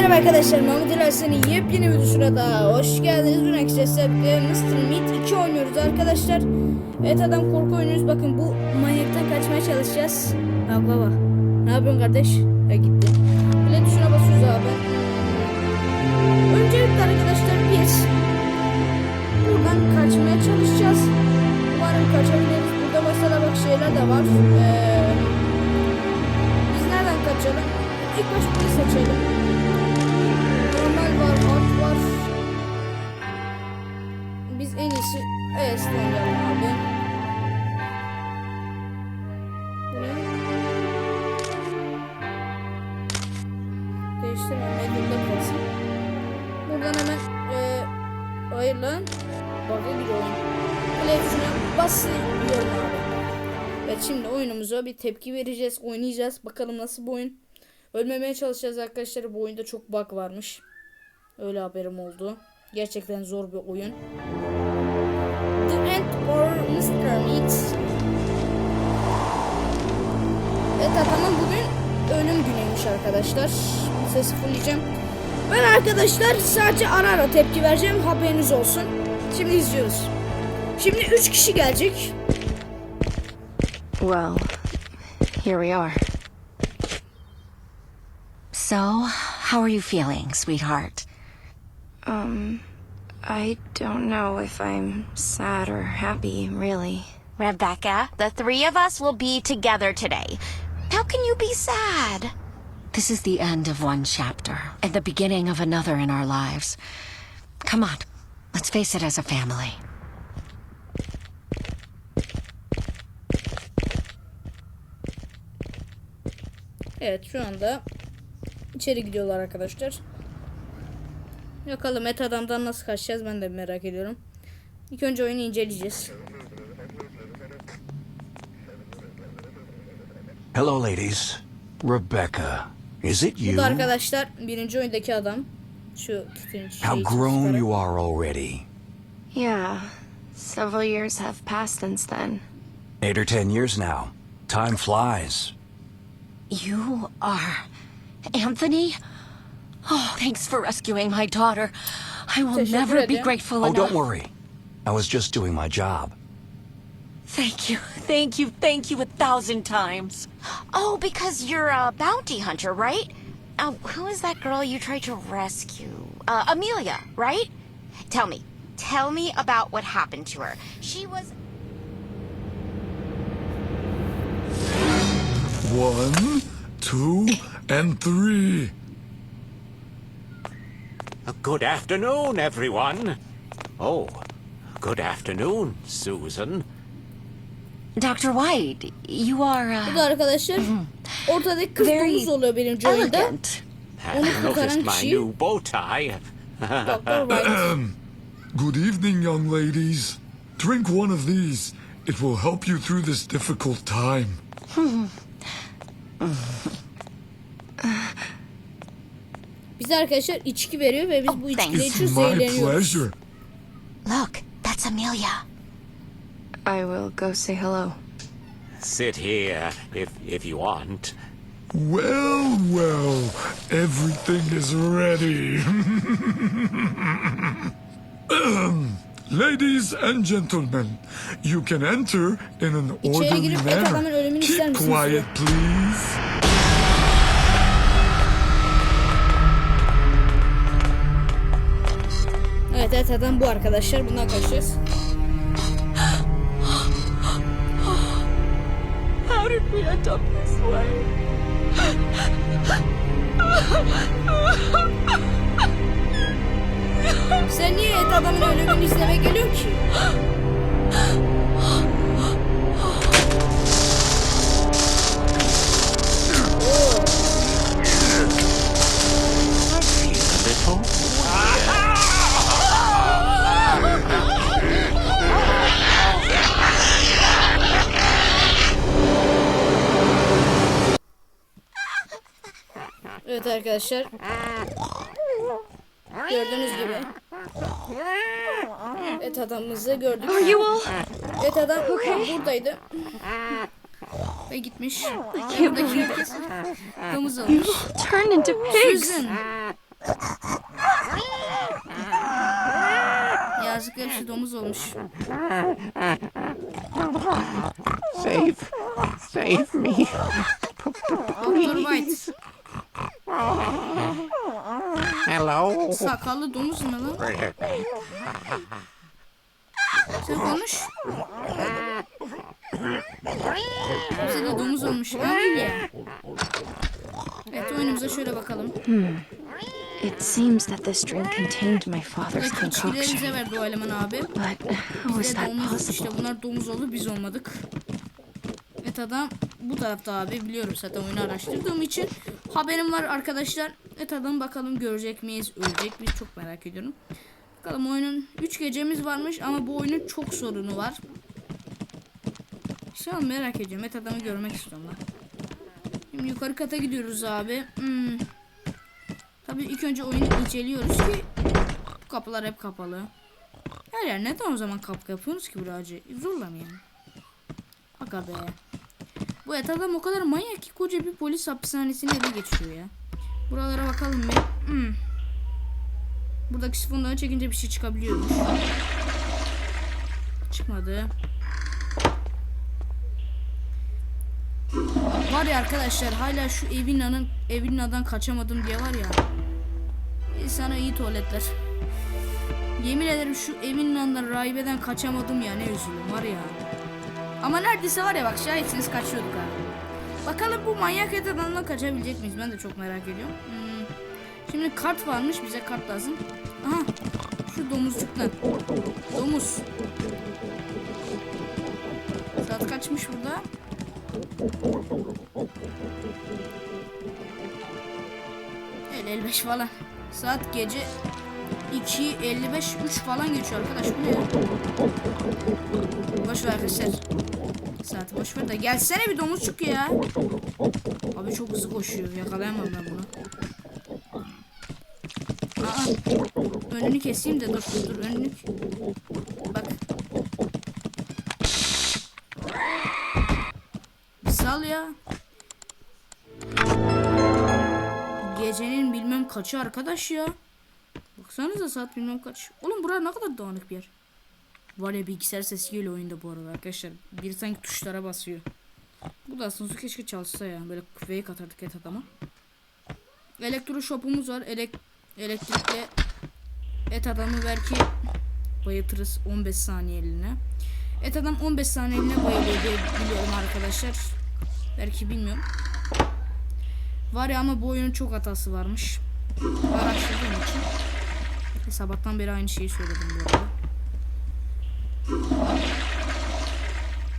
Merhaba arkadaşlar, Mahmut İlaçlı'nın yepyeni videosuna daha hoş geldiniz. Arkadaşlar e, Mr. Meat 2 oynuyoruz arkadaşlar. Evet adam korku oynuyoruz. Bakın bu manyaktan kaçmaya çalışacağız. Bak baba. Ne yapıyorsun kardeş? Ha gitti. Play tuşuna basıyoruz abi. Öncelikle arkadaşlar biz buradan kaçmaya çalışacağız. Umarım kaçabiliriz. Burada mesela bak şeyler de var. Ee, biz nereden kaçalım? İlk baş bunu seçelim. Var. Biz en iyisi ES'den oynayalım abi. Bu ne? Değiştirme, medyumda kalsın. Buradan hemen eee hayır lan. Bir oyun. Play tuşuna basıyorum abi. Evet şimdi oyunumuza bir tepki vereceğiz, oynayacağız. Bakalım nasıl bu oyun. Ölmemeye çalışacağız arkadaşlar. Bu oyunda çok bug varmış. Öyle haberim oldu. Gerçekten zor bir oyun. The End or Mr. Meat. Evet adamın bugün ölüm günüymüş arkadaşlar. Sesi fulleyeceğim. Ben arkadaşlar sadece ara ara tepki vereceğim. Haberiniz olsun. Şimdi izliyoruz. Şimdi 3 kişi gelecek. Well, here we are. So, how are you feeling, sweetheart? Um, I don't know if I'm sad or happy, really. Rebecca, the three of us will be together today. How can you be sad? This is the end of one chapter and the beginning of another in our lives. Come on, let's face it as a family. Evet şu anda içeri gidiyorlar arkadaşlar. Bakalım et adamdan nasıl kaçacağız ben de merak ediyorum. İlk önce oyunu inceleyeceğiz. Hello, ladies. Rebecca, is it Bu you? da arkadaşlar birinci oyundaki adam. Şu tütün How şeyi grown you are already. Yeah, several years have passed since then. Eight or ten years now. Time flies. You are Anthony? Oh, thanks for rescuing my daughter. I will Teşekkür never be ederim. grateful Oh, enough. don't worry. I was just doing my job. Thank you, thank you, thank you a thousand times. Oh, because you're a bounty hunter, right? Uh, who is that girl you tried to rescue? Uh, Amelia, right? Tell me. Tell me about what happened to her. She was. One, two, and three. Good afternoon, everyone. Oh, good afternoon, Susan. Dr. White, you are Bu uh, da arkadaşlar ortadaki kız Very domuz oluyor birinci oyunda. elegant. Have Onu you noticed kurtaran my kişi- new bow tie? White. Good evening, young ladies. Drink one of these. It will help you through this difficult time. Bize arkadaşlar içki veriyor ve biz bu içkiyle Thanks. içiyoruz My eğleniyoruz. pleasure. Look, that's Amelia. I will go say hello. Sit here if if you want. Well, well, everything is ready. Ahem. Ladies and gentlemen, you can enter in an orderly girip manner. ölümünü ister Keep misiniz quiet, please. Evet evet adam bu arkadaşlar. Bundan kaçacağız. How did we end up this way? Sen niye et adamın ölümünü izlemeye geliyorsun ki? I Evet arkadaşlar. Gördüğünüz gibi. Et adamımızı gördük. Are you all? Et adam buradaydı. Ve gitmiş. Herkes domuz olmuş. Turned into pigs. Susan. Yazık hepsi domuz olmuş. Save. Save me. White. Hello. Sakallı domuz ne lan? Sen konuş. Hepsi de domuz olmuş. Amelia. Evet oyunumuza şöyle bakalım. It seems that this drink contained my father's concoction. bize verdi o eleman abi. But how is that domuz possible? işte bunlar domuz oldu biz olmadık. Evet adam bu tarafta abi biliyorum zaten oyunu araştırdığım için haberim var arkadaşlar. Evet adam bakalım görecek miyiz ölecek miyiz çok merak ediyorum. Bakalım oyunun 3 gecemiz varmış ama bu oyunun çok sorunu var. Şu an merak ediyorum. Evet adamı görmek istiyorum lan. Şimdi yukarı kata gidiyoruz abi. Hmm. Tabii ilk önce oyunu inceliyoruz ki bu kapılar hep kapalı. Her yer neden o zaman kapı yapıyorsunuz ki buracı? Zorla mı yani? Aga be. Bu et adam o kadar manyak ki koca bir polis hapishanesini ele geçiriyor ya. Buralara bakalım bir. Hmm. Buradaki sifonları çekince bir şey çıkabiliyormuş. Çıkmadı. Var ya arkadaşlar hala şu evin anın evin adan kaçamadım diye var ya. Sana iyi tuvaletler. Yemin ederim şu evin anından rahibeden kaçamadım ya ne üzüldüm var ya. Ama neredeyse var ya bak şahitsiniz kaçıyorduk ha. Bakalım bu manyak et adamdan kaçabilecek miyiz? Ben de çok merak ediyorum. Hmm. Şimdi kart varmış bize kart lazım. Aha şu domuzcuktan. Domuz. Saat kaçmış burada? El 55 falan. Saat gece 2, 55, 3 falan geçiyor arkadaş bu ne ya? Boş ver arkadaşlar. Saati boş ver de gelsene bir domuzcuk ya. Abi çok hızlı koşuyor. Yakalayamam ben bunu. Aa, önünü keseyim de dur dur önünü. Bak. Bir sal ya. Gecenin bilmem kaçı arkadaş ya. Baksanıza saat bilmem kaç. Oğlum bura ne kadar dağınık bir yer. Var ya bilgisayar sesi geliyor oyunda bu arada arkadaşlar. Bir sanki tuşlara basıyor. Bu da aslında keşke çalışsa ya. Böyle fake atardık et adama. Elektro shop'umuz var. Elek elektrikle et adamı belki bayıltırız 15 saniyeliğine. Et adam 15 saniyeliğine bayılıyor diye biliyorum arkadaşlar. Belki bilmiyorum. Var ya ama bu oyunun çok hatası varmış. Araştırdığım için. Sabahtan beri aynı şeyi söyledim bu arada.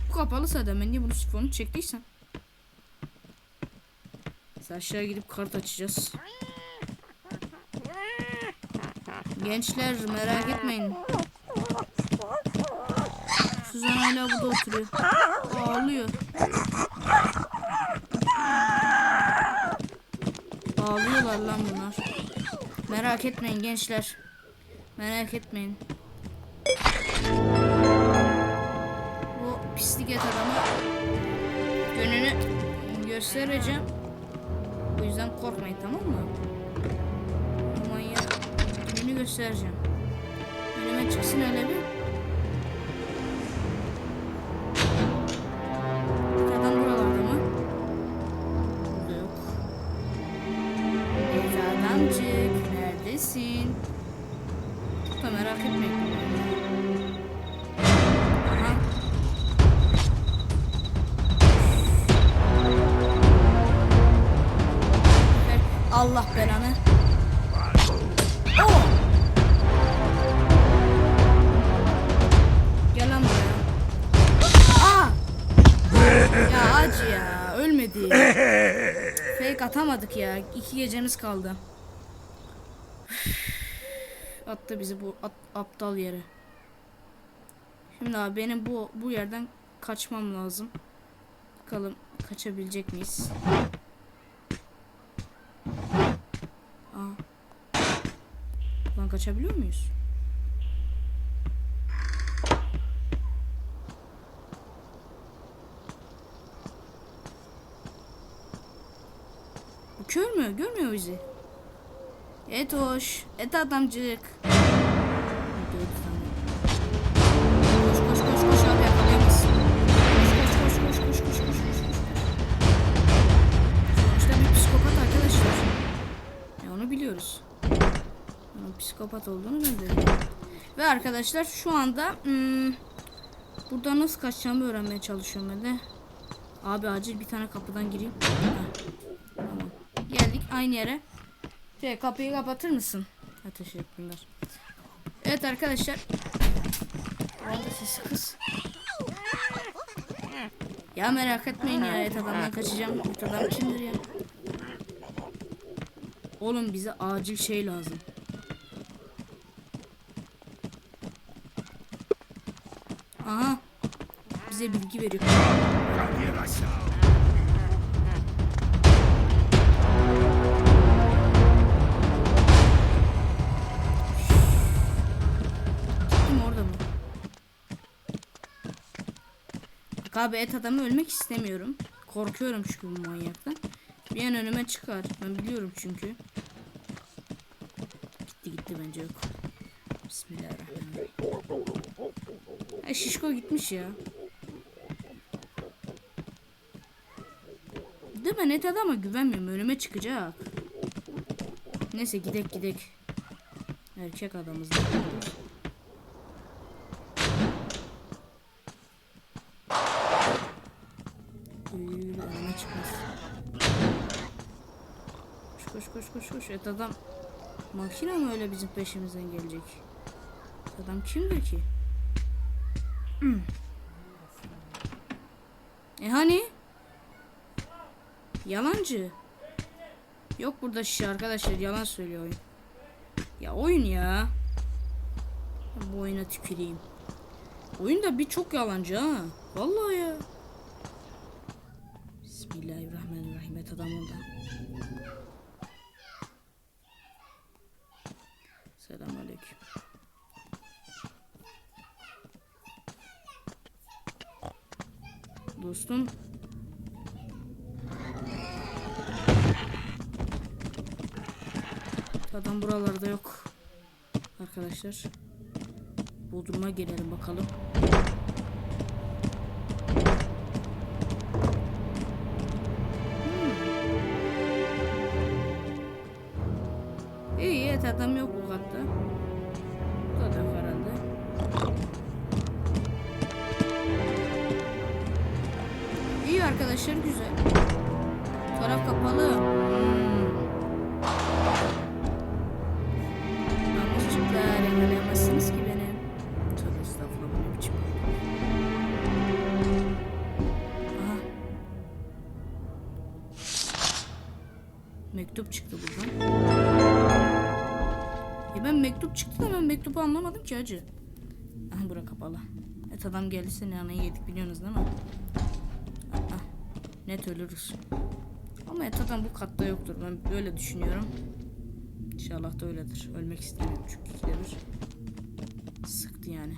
Bu kapalı zaten ben niye bunu sifonu çektiysen. Biz aşağı gidip kart açacağız. Gençler merak etmeyin. Suzan hala burada oturuyor. Ağlıyor. Ağlıyorlar lan bunlar. Merak etmeyin gençler. Merak etmeyin. Bu pislik et adamı gününü göstereceğim. O yüzden korkmayın tamam mı? Bu manyak göstereceğim. Önüme çıksın öyle bir. Atamadık ya. İki gecemiz kaldı. Attı bizi bu at- aptal yere. Şimdi abi benim bu bu yerden kaçmam lazım. Bakalım kaçabilecek miyiz? Aa. Lan kaçabiliyor muyuz? Görmüyor bizi. Et hoş. Et adamcık. Arkadaşlar. Ya onu biliyoruz. Onun psikopat olduğunu ben biliyorum. Ve arkadaşlar şu anda hmm, burada nasıl kaçacağımı öğrenmeye çalışıyorum ben de. Abi acil bir tane kapıdan gireyim. Aynı yere. Şey, kapıyı kapatır mısın? Ha, teşekkürler. Evet arkadaşlar. Orada sesi kız. Ya merak etmeyin ya et adamdan kaçacağım. Et adam kimdir ya? Oğlum bize acil şey lazım. Aha. Bize bilgi veriyor. Abi et adamı ölmek istemiyorum. Korkuyorum çünkü bu manyaktan. Bir an önüme çıkar. Ben biliyorum çünkü. Gitti gitti bence yok. Bismillahirrahmanirrahim. Ay şişko gitmiş ya. Değil mi? Net adama güvenmiyorum. Önüme çıkacak. Neyse gidek gidek. Erkek adamız. da. Koş koş koş koş koş. Et adam makine mi öyle bizim peşimizden gelecek? Adam kimdir ki? E hani? Yalancı. Yok burada şişe arkadaşlar yalan söylüyor oyun. Ya oyun ya. Bu oyuna tüküreyim. Oyunda bir çok yalancı ha. Vallahi ya. Bismillahirrahmanirrahim. Et adam orada. Dostum. Adam buralarda yok. Arkadaşlar. Bodrum'a gelelim bakalım. Hmm. İyi evet adam yok Arkadaşlar güzel. Taraf kapalı. Hmm. Yakalayamazsınız ki beni. Tövbe estağfurullah bu ne biçim Aha. Mektup çıktı buradan. Ya ben mektup çıktı da ben mektubu anlamadım ki hacı. Aha bura kapalı. Et adam geldi seni anayı yedik biliyorsunuz değil mi? Net ölürüz. Ama adam bu katta yoktur. Ben böyle düşünüyorum. İnşallah da öyledir. Ölmek istemiyorum çünkü ikide bir. Sıktı yani.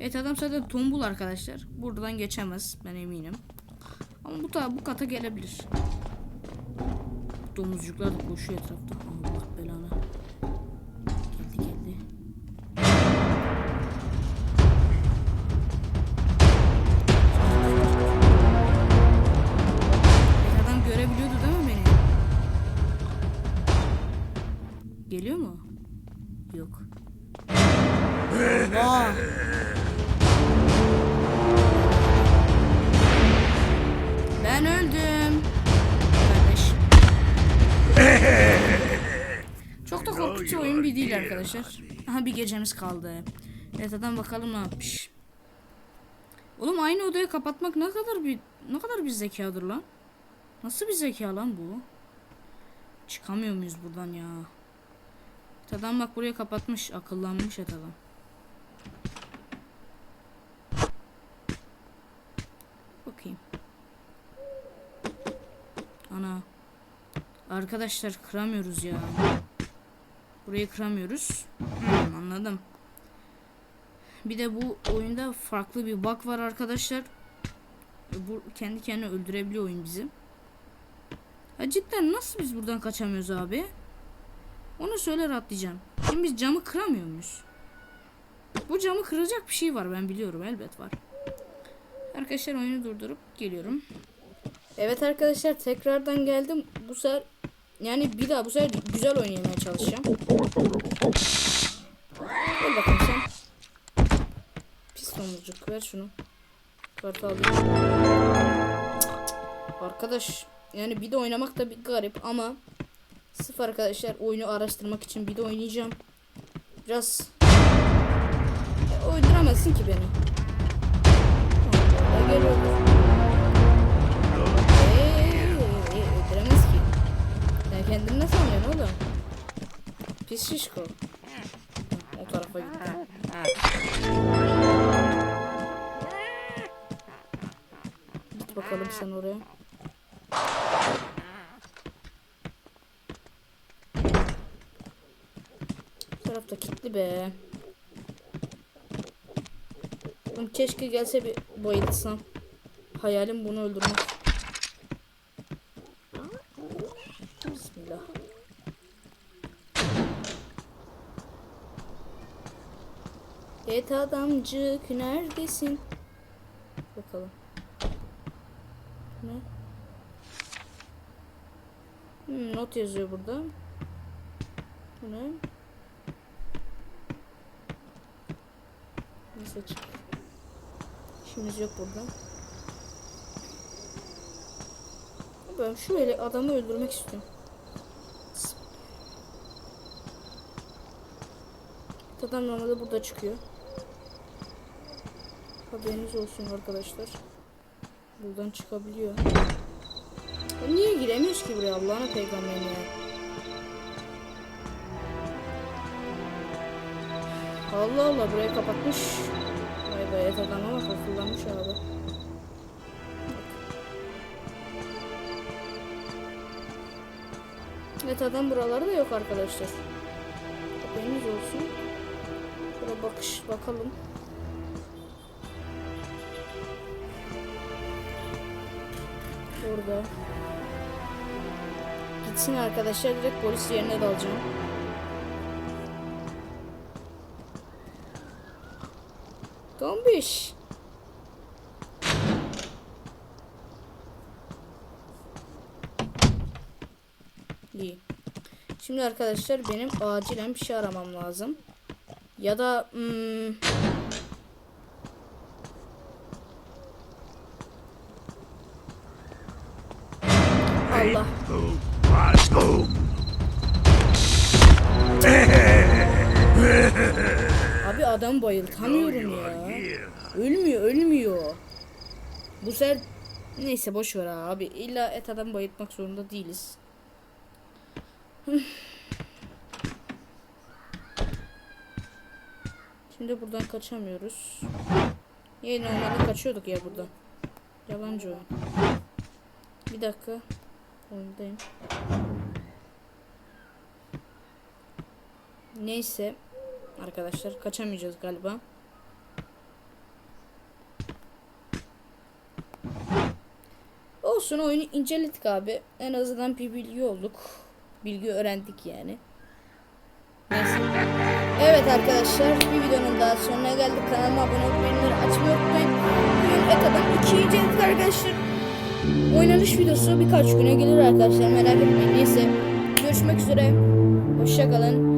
Evet adam zaten tombul arkadaşlar. Buradan geçemez ben eminim. Ama bu da bu kata gelebilir. Domuzcuklar da koşuyor etrafta. Allah belanı. Bir değil arkadaşlar. Aha bir gecemiz kaldı. Evet adam bakalım ne yapmış. Oğlum aynı odayı kapatmak ne kadar bir ne kadar bir zekadır lan? Nasıl bir zeka lan bu? Çıkamıyor muyuz buradan ya? Et adam bak buraya kapatmış. Akıllanmış et adam. Bakayım. Ana. Arkadaşlar kıramıyoruz ya. Burayı kıramıyoruz. Hmm, anladım. Bir de bu oyunda farklı bir bug var arkadaşlar. Bu kendi kendine öldürebiliyor oyun bizi. Ha cidden nasıl biz buradan kaçamıyoruz abi? Onu söyle rahatlayacağım. Şimdi biz camı kıramıyor muyuz? Bu camı kıracak bir şey var ben biliyorum elbet var. Arkadaşlar oyunu durdurup geliyorum. Evet arkadaşlar tekrardan geldim. Bu sefer yani bir daha bu sefer güzel oynamaya çalışacağım. Gel bakalım sen. Pis domuzcuk ver şunu. Kartı alayım. Arkadaş yani bir de oynamak da bir garip ama sırf arkadaşlar oyunu araştırmak için bir de oynayacağım. Biraz ya, öldüremezsin ki beni. Gel öldür. Kendini ne sanıyorsun oğlum? Pis şişko. O tarafa gitti. Git bakalım sen oraya. Bu tarafta kilitli be. Oğlum keşke gelse bir bayılsam. Hayalim bunu öldürmek. Et adamcık neredesin? Bakalım. Ne? Hmm, not yazıyor burada. Bu ne? Neyse çık. İşimiz yok burada. Ben şu ele adamı öldürmek istiyorum. Adam normalde burada çıkıyor. Haberiniz olsun arkadaşlar. Buradan çıkabiliyor. Ya niye giremiyoruz ki buraya Allah'ına peygamberin ya. Allah Allah burayı kapatmış. Vay be et adam ama akıllanmış abi. Evet adam buraları da yok arkadaşlar. Haberiniz olsun. Şöyle bakış bakalım. Burada. Gitsin arkadaşlar direkt polis yerine dalacağım. Tombiş. İyi. Şimdi arkadaşlar benim acilen bir şey aramam lazım. Ya da hmm, Allah. Abi adam bayıltamıyorum ya. Ölmüyor, ölmüyor. Bu sefer neyse boş ver abi. İlla et adam bayıltmak zorunda değiliz. Şimdi buradan kaçamıyoruz. Yine normalde kaçıyorduk ya buradan. Yalancı oyun. Bir dakika. Oyundayım. Neyse. Arkadaşlar kaçamayacağız galiba. Olsun oyunu inceledik abi. En azından bir bilgi olduk. Bilgi öğrendik yani. Neyse. Evet arkadaşlar bir videonun daha sonuna geldik. Kanalıma abone bildirimleri açmayı unutmayın. Bugün 2'yi inceledik arkadaşlar. Oynanış videosu birkaç güne gelir arkadaşlar merak etmeyin. Neyse görüşmek üzere. Hoşçakalın.